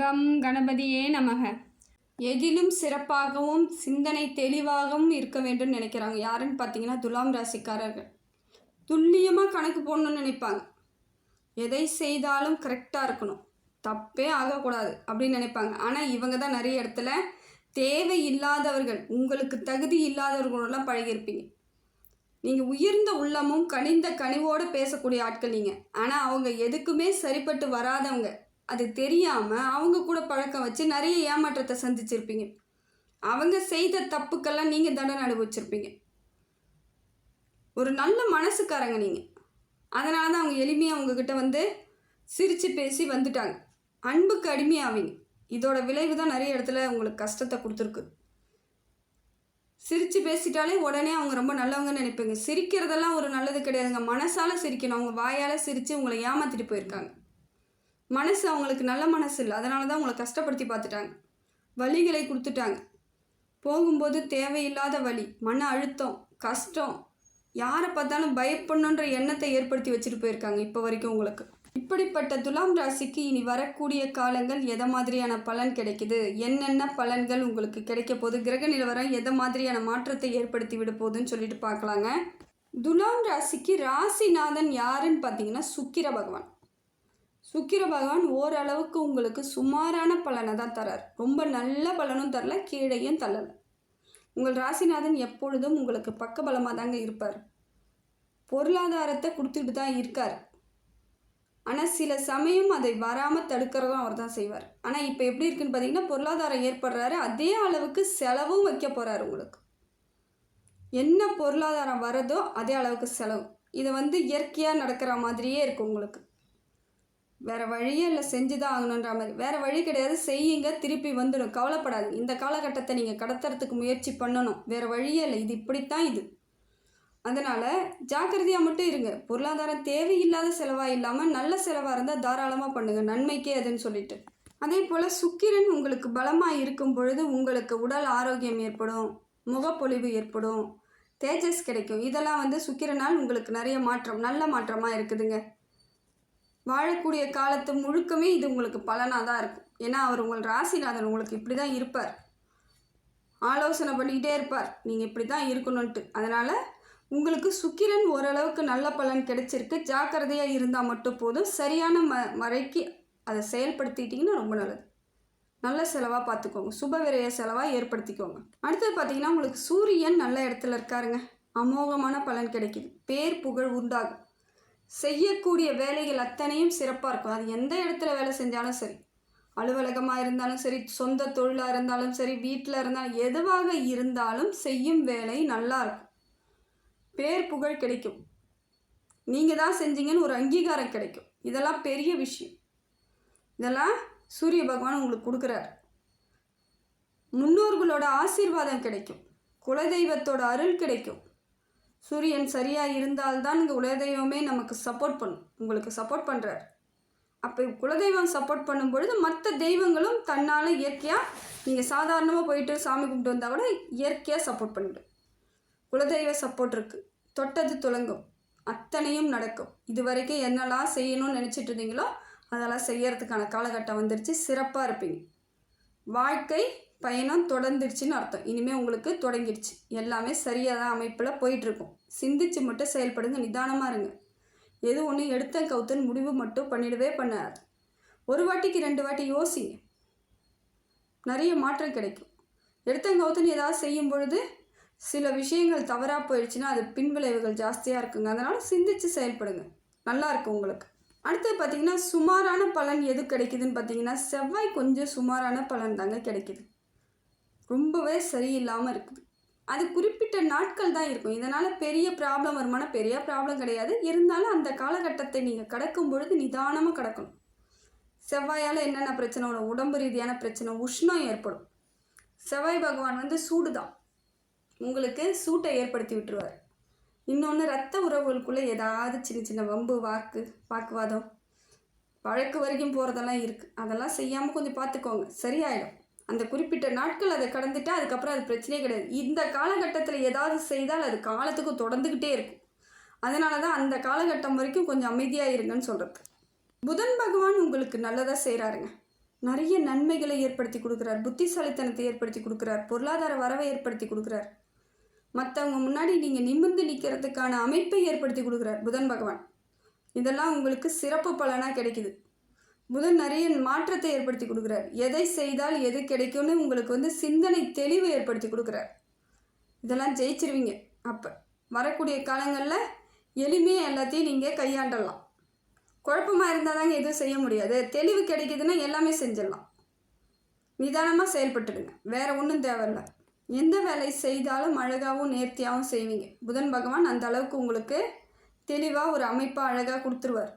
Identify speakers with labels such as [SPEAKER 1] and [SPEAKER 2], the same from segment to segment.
[SPEAKER 1] Come கணபதியே நமக.
[SPEAKER 2] எதிலும் சிறப்பாகவும் சிந்தனை தெளிவாகவும் இருக்க வேண்டும் நினைக்கிறாங்க. யாருன்னு பார்த்தீங்கன்னா துலாம் ராசிக்காரர்கள். துல்லியமாக கணக்கு போடணும்னு நினைப்பாங்க. எதை செய்தாலும் கரெக்டாக இருக்கணும். தப்பே ஆகக்கூடாது அப்படின்னு நினைப்பாங்க. ஆனால் இவங்க தான் நிறைய இடத்துல தேவை இல்லாதவர்கள். உங்களுக்கு தகுதி இல்லாதவர்களெல்லாம் பழகியிருப்பீங்க. நீங்கள் உயர்ந்த உள்ளமும் கனிந்த கனிவோடு பேசக்கூடிய ஆட்கள் நீங்கள் ஆனால் அவங்க எதுக்குமே சரிப்பட்டு வராதவங்க. அது தெரியாமல் அவங்க கூட பழக்கம் வச்சு நிறைய ஏமாற்றத்தை சந்திச்சிருப்பீங்க. அவங்க செய்த தப்புக்கெல்லாம் நீங்கள் தண்டனை அனுபவிச்சிருப்பீங்க. ஒரு நல்ல மனசுக்காரங்க நீங்கள் அதனால தான் அவங்க எளிமையாக அவங்கக்கிட்ட வந்து சிரித்து பேசி வந்துட்டாங்க. அன்புக்கு அடிமையாவீங்க. இதோட விளைவு தான் நிறைய இடத்துல உங்களுக்கு கஷ்டத்தை கொடுத்துருக்கு. சிரித்து பேசிட்டாலே உடனே அவங்க ரொம்ப நல்லவங்கன்னு நினைப்பீங்க. சிரிக்கிறதெல்லாம் ஒரு நல்லது கிடையாதுங்க. மனசால் சிரிக்கணும். அவங்க வாயால் சிரித்து உங்களை ஏமாற்றிட்டு போயிருக்காங்க. மனசு அவங்களுக்கு நல்ல மனசு இல்லை. அதனால தான் உங்களை கஷ்டப்படுத்தி பார்த்துட்டாங்க. வழிகளை கொடுத்துட்டாங்க. போகும்போது தேவையில்லாத வழி மன அழுத்தம் கஷ்டம் யாரை பார்த்தாலும் பயப்படணுன்ற எண்ணத்தை ஏற்படுத்தி வச்சுட்டு போயிருக்காங்க இப்போ வரைக்கும் உங்களுக்கு. இப்படிப்பட்ட துலாம் ராசிக்கு இனி வரக்கூடிய காலங்கள் எதை மாதிரியான பலன் கிடைக்குது? என்னென்ன பலன்கள் உங்களுக்கு கிடைக்க போகுது? கிரக நிலவரம் எதை மாதிரியான மாற்றத்தை ஏற்படுத்தி விட போகுதுன்னு சொல்லிட்டு பார்க்கலாங்க. துலாம் ராசிக்கு ராசிநாதன் யாருன்னு பார்த்தீங்கன்னா சுக்கிர பகவான். சுக்கிர பகவான் ஓரளவுக்கு உங்களுக்கு சுமாரான பலனை தான் தரார். ரொம்ப நல்ல பலனும் தரல கீழையும் தள்ளலை. உங்கள் ராசிநாதன் எப்பொழுதும் உங்களுக்கு பக்கபலமாக தாங்க இருப்பார். பொருளாதாரத்தை கொடுத்துட்டு தான் இருக்கார். ஆனால் சில சமயம் அதை வராமல் தடுக்கிறதும் அவர் தான் செய்வார். ஆனால் இப்போ எப்படி இருக்குன்னு பார்த்தீங்கன்னா பொருளாதாரம் ஏற்படுறாரு. அதே அளவுக்கு செலவும் வைக்க போகிறாரு உங்களுக்கு. என்ன பொருளாதாரம் வரதோ அதே அளவுக்கு செலவு. இது வந்து இயற்கையாக நடக்கிற மாதிரியே இருக்கும் உங்களுக்கு. வேறு வழியே இல்லை செஞ்சு தான் ஆகணுன்ற மாதிரி. வேறு வழி கிடையாது செய்யுங்க திருப்பி வந்துடும். கவலைப்படாது. இந்த காலகட்டத்தை நீங்கள் கடத்துறதுக்கு முயற்சி பண்ணணும். வேறு வழியே இல்லை. இது இப்படித்தான் இது. அதனால் ஜாக்கிரதையாக மட்டும் இருங்க. பொருளாதாரம் தேவையில்லாத செலவாக இல்லாமல் நல்ல செலவாக இருந்தால் தாராளமாக பண்ணுங்கள் நன்மைக்கே அதுன்னு சொல்லிட்டு. அதே போல் சுக்கிரன் உங்களுக்கு பலமாக இருக்கும் பொழுது உங்களுக்கு உடல் ஆரோக்கியம் ஏற்படும். முகப்பொலிவு ஏற்படும். தேஜஸ் கிடைக்கும். இதெல்லாம் வந்து சுக்கிரனால் உங்களுக்கு நிறைய மாற்றம் நல்ல மாற்றமாக இருக்குதுங்க. வாழக்கூடிய காலத்து முழுக்கமே இது உங்களுக்கு பலனாக தான் இருக்கும். ஏன்னா அவர் உங்கள் ராசிநாதன் உங்களுக்கு இப்படி தான் இருப்பார். ஆலோசனை பண்ணிக்கிட்டே இருப்பார். நீங்கள் இப்படி தான் இருக்கணுன்ட்டு அதனால் உங்களுக்கு சுக்கிரன் ஓரளவுக்கு நல்ல பலன் கிடைச்சிருக்கு. ஜாக்கிரதையாக இருந்தால் மட்டும் போதும். சரியான ம முறைக்கு அதை செயல்படுத்திட்டிங்கன்னா ரொம்ப நல்லது. நல்ல செலவாக பார்த்துக்கோங்க சுப விரைய செலவாக ஏற்படுத்திக்கோங்க. அடுத்தது பார்த்தீங்கன்னா உங்களுக்கு சூரியன் நல்ல இடத்துல இருக்காருங்க. அமோகமான பலன் கிடைக்கிது. பேர் புகழ் உண்டாகும். செய்யக்கூடிய வேலைகள் அத்தனையும் சிறப்பாக இருக்கும். அது எந்த இடத்துல வேலை செஞ்சாலும் சரி அலுவலகமாக இருந்தாலும் சரி சொந்த தொழிலாக இருந்தாலும் சரி வீட்டில் இருந்தாலும் எதுவாக இருந்தாலும் செய்யும் வேலை நல்லா இருக்கும். பேர் புகழ் கிடைக்கும். நீங்கள் தான் செஞ்சீங்கன்னு ஒரு அங்கீகாரம் கிடைக்கும். இதெல்லாம் பெரிய விஷயம். இதெல்லாம் சூரிய பகவான் உங்களுக்கு கொடுக்குறாரு. முன்னோர்களோட ஆசீர்வாதம் கிடைக்கும். குலதெய்வத்தோட அருள் கிடைக்கும். சூரியன் சரியாக இருந்தால்தான் இந்த குலதெய்வமே நமக்கு சப்போர்ட் பண்ணும். உங்களுக்கு சப்போர்ட் பண்ணுறார் அப்போ குலதெய்வம் சப்போர்ட் பண்ணும் பொழுது மற்ற தெய்வங்களும் தன்னால் இயற்கையாக நீங்கள் சாதாரணமாக போயிட்டு சாமி கும்பிட்டு வந்தால் கூட இயற்கையாக சப்போர்ட் பண்ணிவிடும் குலதெய்வ சப்போர்ட் இருக்குது தொட்டது துலங்கும். அத்தனையும் நடக்கும். இது வரைக்கும் என்னெல்லாம் செய்யணும்னு நினச்சிட்டு இருந்தீங்களோ அதெல்லாம் செய்யறதுக்கான காலகட்டம் வந்துடுச்சு சிறப்பாக இருப்பீங்க. வாழ்க்கை பயணம் தொடர்ந்துடுச்சுன்னு அர்த்தம். இனிமேல் உங்களுக்கு தொடங்கிடுச்சு. எல்லாமே சரியாக தான் அமைப்பில் போயிட்டுருக்கும். சிந்திச்சு மட்டும் செயல்படுங்க நிதானமாக இருங்க. எது ஒன்று எடுத்த கவுத்துன்னு முடிவு மட்டும் பண்ணிடவே பண்ணாது. ஒரு வாட்டிக்கு ரெண்டு வாட்டி யோசிங்க. நிறைய மாற்றம் கிடைக்கும். எடுத்தங்கவுத்துன்னு ஏதாவது செய்யும் பொழுது சில விஷயங்கள் தவறாக போயிடுச்சுன்னா அது பின்விளைவுகள் ஜாஸ்தியாக இருக்குங்க. அதனால் சிந்திச்சு செயல்படுங்க. நல்லா இருக்கும் உங்களுக்கு. அடுத்தது பார்த்திங்கன்னா சுமாரான பலன் எது கிடைக்குதுன்னு பார்த்தீங்கன்னா செவ்வாய் கொஞ்சம் சுமாரான பலன் தாங்க கிடைக்குது. ரொம்பவே சரியில்லாமல் இருக்குது. அது குறிப்பிட்ட நாட்கள் தான் இருக்கும். இதனால் பெரிய ப்ராப்ளம் வருமானம் பெரிய ப்ராப்ளம் கிடையாது. இருந்தாலும் அந்த காலகட்டத்தை நீங்கள் கடக்கும் பொழுது நிதானமாக கடக்கணும். செவ்வாயால் என்னென்ன பிரச்சனை வரும்? உடம்பு ரீதியான பிரச்சனை உஷ்ணம் ஏற்படும். செவ்வாய் பகவான் வந்து சூடு தான் உங்களுக்கு சூட்டை ஏற்படுத்தி விட்டுருவார். இன்னொன்று ரத்த உறவுகளுக்குள்ளே ஏதாவது சின்ன சின்ன வம்பு வாக்கு வாக்குவாதம் வழக்கு வரைக்கும் போகிறதெல்லாம் இருக்குது அதெல்லாம் செய்யாமல் கொஞ்சம் பார்த்துக்கோங்க சரியாயிடும். அந்த குறிப்பிட்ட நாட்கள் அதை கடந்துட்டால் அதுக்கப்புறம் அது பிரச்சனையே கிடையாது. இந்த காலகட்டத்தில் ஏதாவது செய்தால் அது காலத்துக்கு தொடர்ந்துக்கிட்டே இருக்கும். அதனால தான் அந்த காலகட்டம் வரைக்கும் கொஞ்சம் அமைதியாக இருங்கன்னு சொல்கிறது புதன் பகவான் உங்களுக்கு நல்லதாக செய்கிறாருங்க நிறைய நன்மைகளை ஏற்படுத்தி கொடுக்குறார். புத்திசாலித்தனத்தை ஏற்படுத்தி கொடுக்குறார். பொருளாதார வரவை ஏற்படுத்தி கொடுக்குறார். மற்றவங்க முன்னாடி நீங்கள் நிமிர்ந்து நிற்கிறதுக்கான அமைப்பை ஏற்படுத்தி கொடுக்குறார் புதன் பகவான். இதெல்லாம் உங்களுக்கு சிறப்பு பலனாக கிடைக்குது. புதன் நிறைய மாற்றத்தை ஏற்படுத்தி கொடுக்குறார். எதை செய்தால் எது கிடைக்கும்னு உங்களுக்கு வந்து சிந்தனை தெளிவை ஏற்படுத்தி கொடுக்குறார். இதெல்லாம் ஜெயிச்சிருவீங்க. அப்போ வரக்கூடிய காலங்களில் எளிமையாக எல்லாத்தையும் நீங்கள் கையாண்டலாம். குழப்பமாக இருந்தால் தாங்க எதுவும் செய்ய முடியாது. தெளிவு கிடைக்குதுன்னா எல்லாமே செஞ்சிடலாம். நிதானமாக செயல்பட்டுடுங்க. வேறு ஒன்றும் தேவையில்ல. எந்த வேலை செய்தாலும் அழகாகவும் நேர்த்தியாகவும் செய்வீங்க. புதன் பகவான் அந்த அளவுக்கு உங்களுக்கு தெளிவாக ஒரு அமைப்பாக அழகாக கொடுத்துருவார்.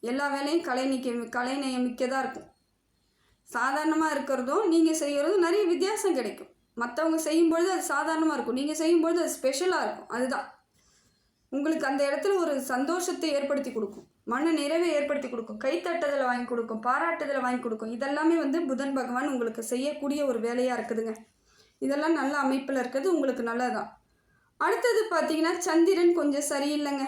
[SPEAKER 2] எல்லா வேலையும் கலை நிக்க கலை நியமிக்கதாக இருக்கும். சாதாரணமாக இருக்கிறதும் நீங்கள் செய்கிறதும் நிறைய வித்தியாசம் கிடைக்கும். மற்றவங்க செய்யும்பொழுது அது சாதாரணமாக இருக்கும். நீங்கள் செய்யும்பொழுது அது ஸ்பெஷலாக இருக்கும். அதுதான். உங்களுக்கு அந்த இடத்துல ஒரு சந்தோஷத்தை ஏற்படுத்தி கொடுக்கும். மன நிறைவை ஏற்படுத்தி கொடுக்கும். கைத்தட்டுதலை வாங்கி கொடுக்கும். பாராட்டுதலை வாங்கி கொடுக்கும். இதெல்லாமே வந்து புதன் பகவான் உங்களுக்கு செய்யக்கூடிய ஒரு வேலையாக இருக்குதுங்க. இதெல்லாம் நல்ல அமைப்பில் இருக்கிறது உங்களுக்கு நல்லதான் அடுத்தது பார்த்தீங்கன்னா சந்திரன் கொஞ்சம் சரியில்லைங்க.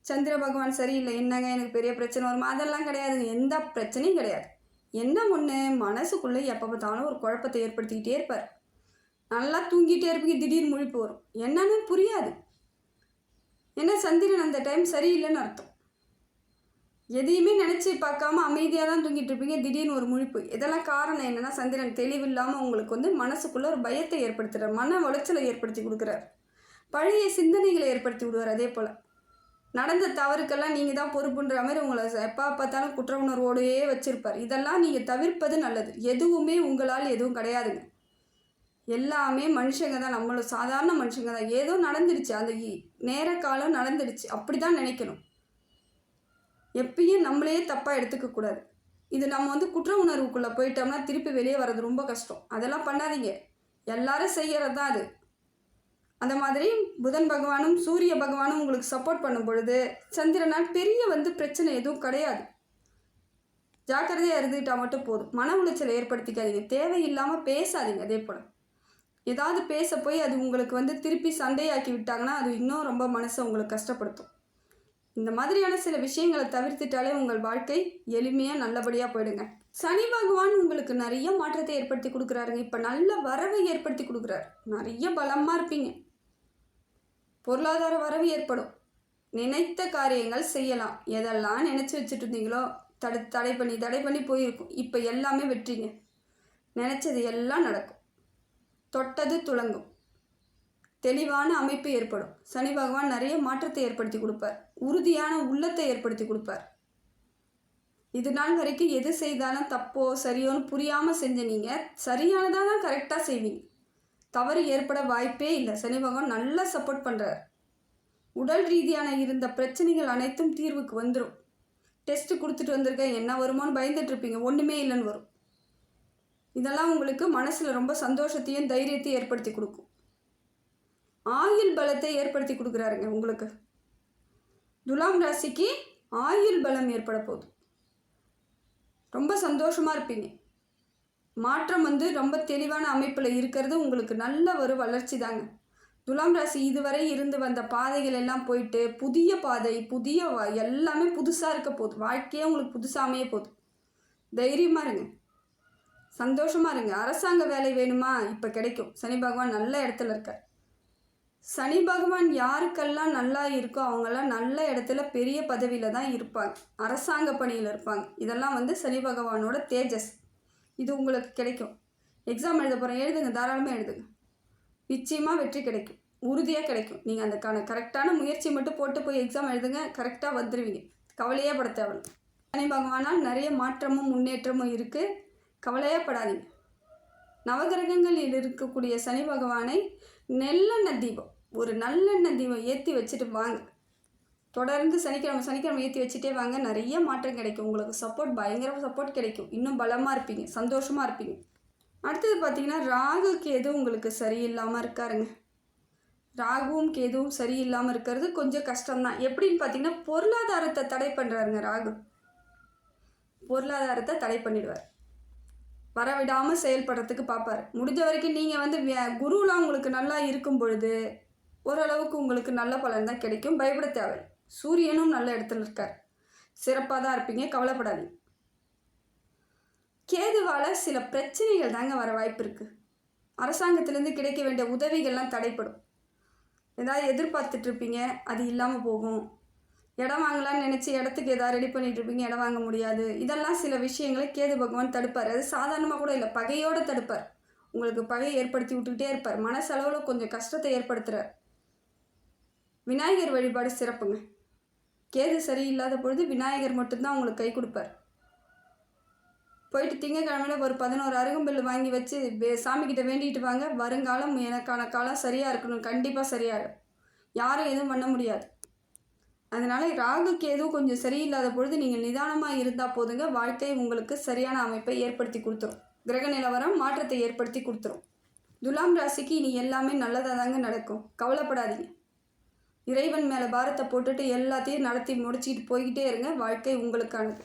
[SPEAKER 2] சந்திர பகவான் சரியில்லை. என்னங்க எனக்கு பெரிய பிரச்சனை வருமா? அதெல்லாம் கிடையாதுங்க. எந்த பிரச்சனையும் கிடையாது. என்ன ஒன்று மனசுக்குள்ளே எப்போ பார்த்தாலும் ஒரு குழப்பத்தை ஏற்படுத்திக்கிட்டே இருப்பார். நல்லா தூங்கிட்டே இருப்பீங்க. திடீர்னு முழிப்பு வரும். என்னன்னு புரியாது. ஏன்னா சந்திரன் அந்த டைம் சரியில்லைன்னு அர்த்தம். எதையுமே நினச்சி பார்க்காம அமைதியாக தான் தூங்கிட்டு இருப்பீங்க. திடீர்னு ஒரு முழிப்பு. இதெல்லாம் காரணம் என்னென்னா சந்திரன் தெளிவில்லாமல் உங்களுக்கு வந்து மனசுக்குள்ளே ஒரு பயத்தை ஏற்படுத்துகிறார் மன உளைச்சலை ஏற்படுத்தி கொடுக்குறார். பழைய சிந்தனைகளை ஏற்படுத்தி விடுவார் அதே போல். நடந்த தவறுக்கெல்லாம் நீங்கள் தான் பொறுப்புன்ற மாதிரி உங்களை எப்போ பார்த்தாலும் குற்ற உணர்வோடையே வச்சுருப்பார். இதெல்லாம் நீங்கள் தவிர்ப்பது நல்லது. எதுவுமே உங்களால் எதுவும் கிடையாதுங்க. எல்லாமே மனுஷங்க தான். நம்மளும் சாதாரண மனுஷங்க தான். ஏதோ நடந்துடுச்சு. அந்த நேர காலம் நடந்துடுச்சு. அப்படி தான் நினைக்கணும். எப்பயும் நம்மளையே தப்பாக எடுத்துக்கக்கூடாது இது நம்ம வந்து குற்ற உணர்வுக்குள்ளே போயிட்டோம்னா திருப்பி வெளியே வர்றது ரொம்ப கஷ்டம். அதெல்லாம் பண்ணாதீங்க. எல்லாரும் செய்கிறது தான் அது. அந்த மாதிரி புதன் பகவானும் சூரிய பகவானும் உங்களுக்கு சப்போர்ட் பண்ணும் பொழுது சந்திரனால் பெரிய வந்து பிரச்சனை எதுவும் கிடையாது. ஜாக்கிரதையாக இருந்துக்கிட்டால் மட்டும் போதும். மன உளைச்சலை ஏற்படுத்திக்காதீங்க. தேவையில்லாமல் பேசாதீங்க அதே போல். ஏதாவது பேச போய் அது உங்களுக்கு வந்து திருப்பி சண்டையாக்கி விட்டாங்கன்னா அது இன்னும் ரொம்ப மனசை உங்களுக்கு கஷ்டப்படுத்தும். இந்த மாதிரியான சில விஷயங்களை தவிர்த்துட்டாலே உங்கள் வாழ்க்கை எளிமையாக நல்லபடியாக போயிடுங்க. சனி பகவான் உங்களுக்கு நிறைய மாற்றத்தை ஏற்படுத்தி கொடுக்குறாருங்க. இப்போ நல்ல வரவை ஏற்படுத்தி கொடுக்குறாரு. நிறைய பலமாக இருப்பீங்க. பொருளாதார வரவு ஏற்படும். நினைத்த காரியங்கள் செய்யலாம். எதெல்லாம் நினச்சி வச்சுட்டு இருந்தீங்களோ தடு தடை பண்ணி தடை பண்ணி போயிருக்கும். இப்போ எல்லாமே வெற்றிங்க. நினச்சது எல்லாம் நடக்கும். தொட்டது துளங்கும். தெளிவான அமைப்பு ஏற்படும். சனி பகவான் நிறைய மாற்றத்தை ஏற்படுத்தி கொடுப்பார். உறுதியான உள்ளத்தை ஏற்படுத்தி கொடுப்பார். இது நாள் வரைக்கும் எது செய்தாலும் தப்போ சரியோன்னு புரியாமல் செஞ்ச நீங்கள் சரியானதாக தான் கரெக்டாக செய்வீங்க. தவறு ஏற்பட வாய்ப்பே இல்லை. சனி பகவான் நல்லா சப்போர்ட் பண்ணுறார் உடல் ரீதியான இருந்த பிரச்சனைகள் அனைத்தும் தீர்வுக்கு வந்துடும் டெஸ்ட் கொடுத்துட்டு வந்திருக்கேன். என்ன வருமோன்னு பயந்துட்டுருப்பீங்க ஒன்றுமே இல்லைன்னு வரும். இதெல்லாம் உங்களுக்கு மனசில் ரொம்ப சந்தோஷத்தையும் தைரியத்தையும் ஏற்படுத்தி கொடுக்கும். ஆயுள் பலத்தை ஏற்படுத்தி கொடுக்குறாருங்க உங்களுக்கு. துலாம் ராசிக்கு ஆயுள் பலம் ஏற்பட போகுது. ரொம்ப சந்தோஷமாக இருப்பீங்க. மாற்றம் வந்து ரொம்ப தெளிவான அமைப்பில் இருக்கிறது உங்களுக்கு நல்ல ஒரு வளர்ச்சி தாங்க. துலாம் ராசி இதுவரை இருந்து வந்த பாதைகள் எல்லாம் போயிட்டு புதிய பாதை புதிய வா- எல்லாமே புதுசாக இருக்க போகுது. வாழ்க்கையே உங்களுக்கு புதுசாக அமைய போகுது. தைரியமாக இருங்க. சந்தோஷமாக இருங்க. அரசாங்க வேலை வேணுமா? இப்போ கிடைக்கும். சனி பகவான் நல்ல இடத்துல இருக்கார். சனி பகவான் யாருக்கெல்லாம் நல்லா இருக்கோ அவங்கெல்லாம் நல்ல இடத்துல பெரிய பதவியில் தான் இருப்பாங்க. அரசாங்க பணியில் இருப்பாங்க. இதெல்லாம் வந்து சனி பகவானோட தேஜஸ். இது உங்களுக்கு கிடைக்கும். எக்ஸாம் எழுத போகிறேன் எழுதுங்க. தாராளமாக எழுதுங்க. நிச்சயமாக வெற்றி கிடைக்கும். உறுதியாக கிடைக்கும். நீங்கள் அதுக்கான கரெக்டான முயற்சி மட்டும் போட்டு போய் எக்ஸாம் எழுதுங்க. கரெக்டாக வந்துடுவீங்க கவலையே பட தேவை சனி பகவானால் நிறைய மாற்றமும் முன்னேற்றமும் இருக்குது கவலையே படாதீங்க. நவகிரகங்களில் இருக்கக்கூடிய சனி பகவானை நெல்லெண்ணெய் தீபம். ஒரு நல்லெண்ணெய் தீபம் ஏற்றி வச்சுட்டு வாங்க. தொடர்ந்து சனிக்கிழமை சனிக்கிழமை ஏற்றி வச்சுட்டே வாங்க. நிறைய மாற்றம் கிடைக்கும். உங்களுக்கு சப்போர்ட் பயங்கர சப்போர்ட் கிடைக்கும். இன்னும் பலமாக இருப்பீங்க. சந்தோஷமாக இருப்பீங்க. அடுத்தது பார்த்தீங்கன்னா ராகு கேது உங்களுக்கு சரியில்லாமல் இருக்காருங்க. ராகுவும் கேதுவும் சரியில்லாமல் இருக்கிறது கொஞ்சம் கஷ்டம்தான். எப்படின்னு பார்த்தீங்கன்னா பொருளாதாரத்தை தடை பண்ணுறாருங்க ராகு. பொருளாதாரத்தை தடை பண்ணிடுவார். வரவிடாமல் செயல்படுறதுக்கு பார்ப்பார். முடிஞ்ச வரைக்கும் நீங்கள் வந்து குருலாம் உங்களுக்கு நல்லா இருக்கும் பொழுது ஓரளவுக்கு உங்களுக்கு நல்ல பலன் தான் கிடைக்கும். பயப்பட தேவை சூரியனும் நல்ல இடத்துல இருக்கார். சிறப்பாக தான் இருப்பீங்க. கவலைப்படாதீங்க. கேதுவால் சில பிரச்சனைகள் தாங்க வர வாய்ப்பு இருக்குது அரசாங்கத்திலேருந்து கிடைக்க வேண்டிய உதவிகள்லாம் தடைப்படும். ஏதாவது எதிர்பார்த்துட்டு இருப்பீங்க. அது இல்லாமல் போகும். இடம் வாங்கலாம்னு நினச்சி இடத்துக்கு ஏதாவது ரெடி பண்ணிட்டு இருப்பீங்க. இடம் வாங்க முடியாது. இதெல்லாம் சில விஷயங்களை கேது பகவான் தடுப்பார். அது சாதாரணமாக கூட இல்லை. பகையோடு தடுப்பார். உங்களுக்கு பகையை ஏற்படுத்தி விட்டுக்கிட்டே இருப்பார். மனசளவில் கொஞ்சம் கஷ்டத்தை ஏற்படுத்துகிறார் விநாயகர் வழிபாடு சிறப்புங்க. கேது சரியில்லாத பொழுது விநாயகர் மட்டும்தான் உங்களுக்கு கை கொடுப்பார். போயிட்டு திங்கக்கிழமையில் ஒரு பதினோரு அருகம்புல் வாங்கி வச்சு சாமிக்கிட்ட வேண்டிட்டு வாங்க. வருங்காலம் எனக்கான காலம் சரியாக இருக்கணும். கண்டிப்பாக சரியாயிடும். யாரும் எதுவும் பண்ண முடியாது. அதனால் ராகுக்கு எதுவும் கொஞ்சம் சரியில்லாத பொழுது நீங்கள் நிதானமாக இருந்தால் போதுங்க. வாழ்க்கை உங்களுக்கு சரியான அமைப்பை ஏற்படுத்தி கொடுத்துரும். கிரக நிலவரம் மாற்றத்தை ஏற்படுத்தி கொடுத்துரும். துலாம் ராசிக்கு இனி எல்லாமே நல்லதாக தாங்க நடக்கும். கவலைப்படாதீங்க. இறைவன் மேலே பாரத்தை போட்டுட்டு எல்லாத்தையும் நடத்தி முடிச்சிட்டு போய்கிட்டே இருங்க. வாழ்க்கை உங்களுக்கானது.